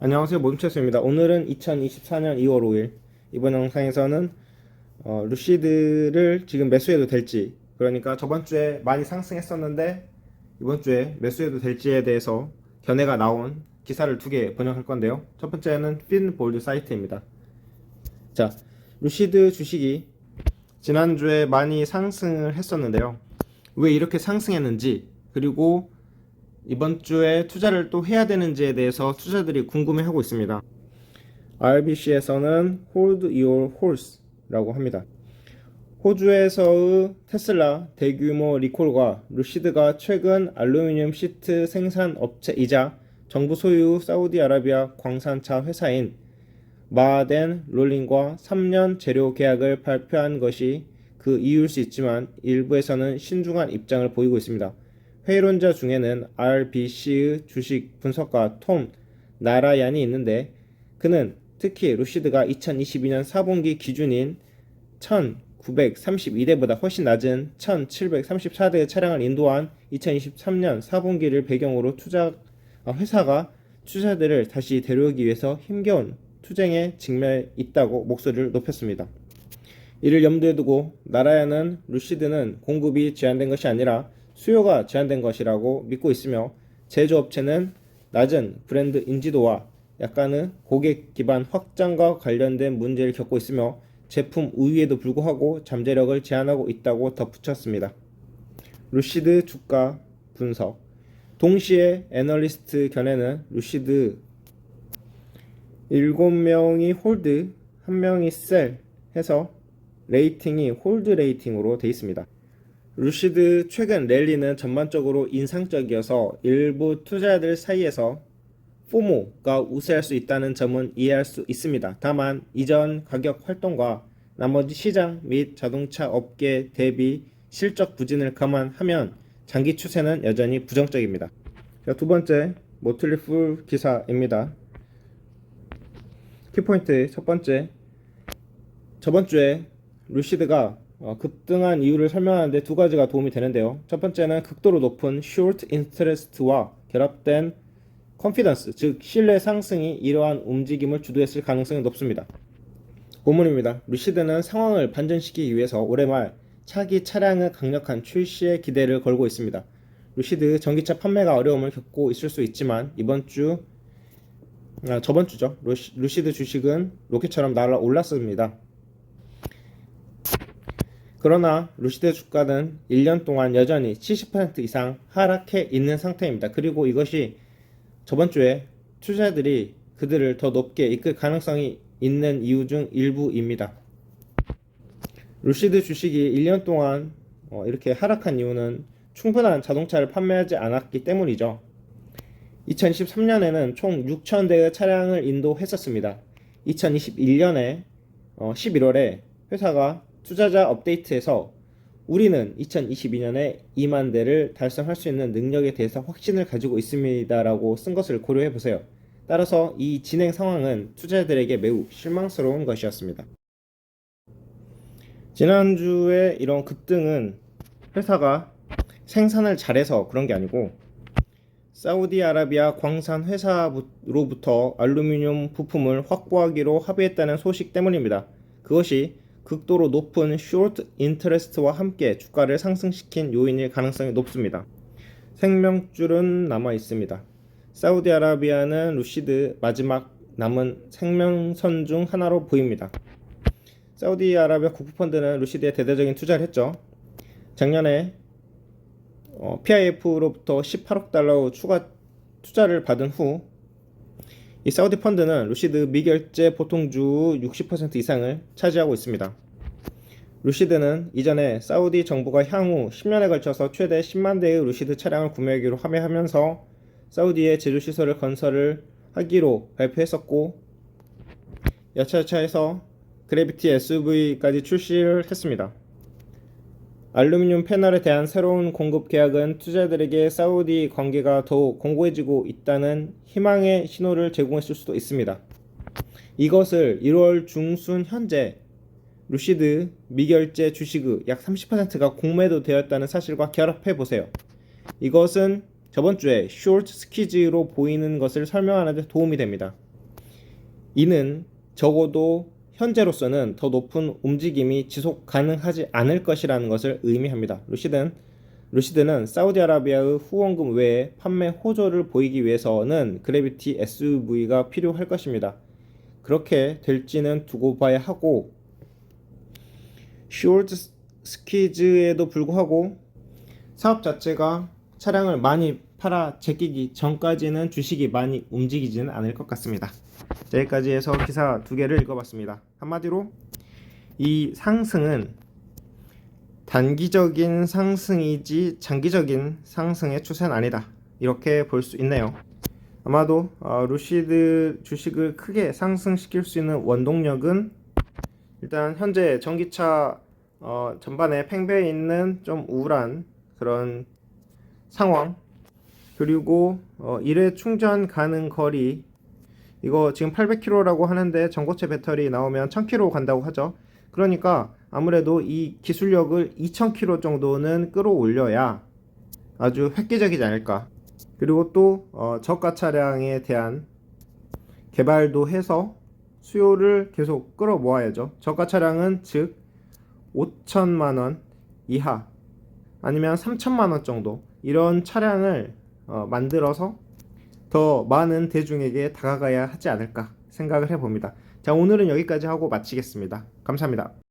안녕하세요. 모둠체스입니다. 오늘은 2024년 2월 5일. 이번 영상에서는 어, 루시드를 지금 매수해도 될지 그러니까 저번 주에 많이 상승했었는데 이번 주에 매수해도 될지에 대해서 견해가 나온 기사를 두 개 번역할 건데요. 첫 번째는 핀볼드 사이트입니다. 자 루시드 주식이 지난주에 많이 상승을 했었는데요. 왜 이렇게 상승했는지 그리고 이번 주에 투자를 또 해야 되는지에 대해서 투자들이 궁금해하고 있습니다. RBC에서는 Hold Your Horse라고 합니다. 호주에서의 테슬라 대규모 리콜과 루시드가 최근 알루미늄 시트 생산 업체이자 정부 소유 사우디아라비아 광산차 회사인 마덴 롤링과 3년 재료 계약을 발표한 것이 그 이유일 수 있지만 일부에서는 신중한 입장을 보이고 있습니다. 회의론자 중에는 RBC의 주식 분석가 톰 나라얀이 있는데 그는 특히 루시드가 2022년 4분기 기준인 1932대보다 훨씬 낮은 1734대의 차량을 인도한 2023년 4분기를 배경으로 투자 아, 회사가 투자들을 다시 데려오기 위해서 힘겨운 투쟁에 직면해 있다고 목소리를 높였습니다. 이를 염두에 두고 나라야는 루시드는 공급이 제한된 것이 아니라 수요가 제한된 것이라고 믿고 있으며 제조업체는 낮은 브랜드 인지도와 약간의 고객 기반 확장과 관련된 문제를 겪고 있으며 제품 우위에도 불구하고 잠재력을 제한하고 있다고 덧붙였습니다. 루시드 주가 분석 동시에 애널리스트 견해는 루시드 7명이 홀드, 1명이 셀 해서 레이팅이 홀드 레이팅으로 되어 있습니다. 루시드 최근 랠리는 전반적으로 인상적이어서 일부 투자자들 사이에서 포모가 우세할 수 있다는 점은 이해할 수 있습니다. 다만 이전 가격 활동과 나머지 시장 및 자동차 업계 대비 실적 부진을 감안하면 장기 추세는 여전히 부정적입니다. 자, 두 번째 모틀리 풀 기사입니다. 키포인트 첫 번째 저번 주에 루시드가 어, 급등한 이유를 설명하는데 두 가지가 도움이 되는데요. 첫 번째는 극도로 높은 short interest와 결합된 confidence, 즉 신뢰 상승이 이러한 움직임을 주도했을 가능성이 높습니다. 본문입니다. 루시드는 상황을 반전시키기 위해서 올해 말 차기 차량의 강력한 출시에 기대를 걸고 있습니다. 루시드 전기차 판매가 어려움을 겪고 있을 수 있지만 이번 주 아, 저번 주죠. 루시, 루시드 주식은 로켓처럼 날아 올랐습니다. 그러나 루시드 주가는 1년 동안 여전히 70% 이상 하락해 있는 상태입니다. 그리고 이것이 저번 주에 투자들이 그들을 더 높게 이끌 가능성이 있는 이유 중 일부입니다. 루시드 주식이 1년 동안 어, 이렇게 하락한 이유는 충분한 자동차를 판매하지 않았기 때문이죠. 2023년에는 총 6,000대의 차량을 인도했었습니다. 2021년에 11월에 회사가 투자자 업데이트에서 우리는 2022년에 2만 대를 달성할 수 있는 능력에 대해서 확신을 가지고 있습니다라고 쓴 것을 고려해 보세요. 따라서 이 진행 상황은 투자자들에게 매우 실망스러운 것이었습니다. 지난주에 이런 급등은 회사가 생산을 잘해서 그런 게 아니고 사우디아라비아 광산 회사로부터 알루미늄 부품을 확보하기로 합의했다는 소식 때문입니다. 그것이 극도로 높은 short interest와 함께 주가를 상승시킨 요인일 가능성이 높습니다. 생명줄은 남아 있습니다. 사우디아라비아는 루시드 마지막 남은 생명선 중 하나로 보입니다. 사우디아라비아 국부펀드는 루시드에 대대적인 투자를 했죠. 작년에 어, PIF로부터 18억 달러 추가 투자를 받은 후 이 사우디 펀드는 루시드 미결제 보통주 60% 이상을 차지하고 있습니다. 루시드는 이전에 사우디 정부가 향후 10년에 걸쳐서 최대 10만 대의 루시드 차량을 구매하기로 합의하면서 사우디에 제조 시설을 건설을 하기로 발표했었고 여차여차해서 그래비티 SUV까지 출시를 했습니다. 알루미늄 패널에 대한 새로운 공급 계약은 투자자들에게 사우디 관계가 더욱 공고해지고 있다는 희망의 신호를 제공했을 수도 있습니다. 이것을 1월 중순 현재 루시드 미결제 주식의 약 30%가 공매도 되었다는 사실과 결합해 보세요. 이것은 저번 주에 쇼트 스퀴즈로 보이는 것을 설명하는 데 도움이 됩니다. 이는 적어도 현재로서는 더 높은 움직임이 지속 가능하지 않을 것이라는 것을 의미합니다. 루시드는 루시드는 사우디아라비아의 후원금 외에 판매 호조를 보이기 위해서는 그래비티 SUV가 필요할 것입니다. 그렇게 될지는 두고 봐야 하고 슈얼트 스키즈에도 불구하고 사업 자체가 차량을 많이 팔아 제끼기 전까지는 주식이 많이 움직이지는 않을 것 같습니다. 자, 여기까지 해서 기사 두 개를 읽어봤습니다. 한마디로 이 상승은 단기적인 상승이지 장기적인 상승의 추세는 아니다. 이렇게 볼 수 있네요. 아마도 어, 루시드 주식을 크게 상승시킬 수 있는 원동력은 일단 현재 전기차 어, 전반에 팽배해 있는 좀 우울한 그런 상황 그리고 어, 일회 충전 가능 거리 이거 지금 800km라고 하는데 전고체 배터리 나오면 1000km 간다고 하죠. 그러니까 아무래도 이 기술력을 2000km 정도는 끌어올려야 아주 획기적이지 않을까. 그리고 또 어, 저가 차량에 대한 개발도 해서 수요를 계속 끌어모아야죠. 저가 차량은 즉 5천만 원 이하 아니면 3천만 원 정도 이런 차량을 어, 만들어서 더 많은 대중에게 다가가야 하지 않을까 생각을 해봅니다. 자 오늘은 여기까지 하고 마치겠습니다. 감사합니다.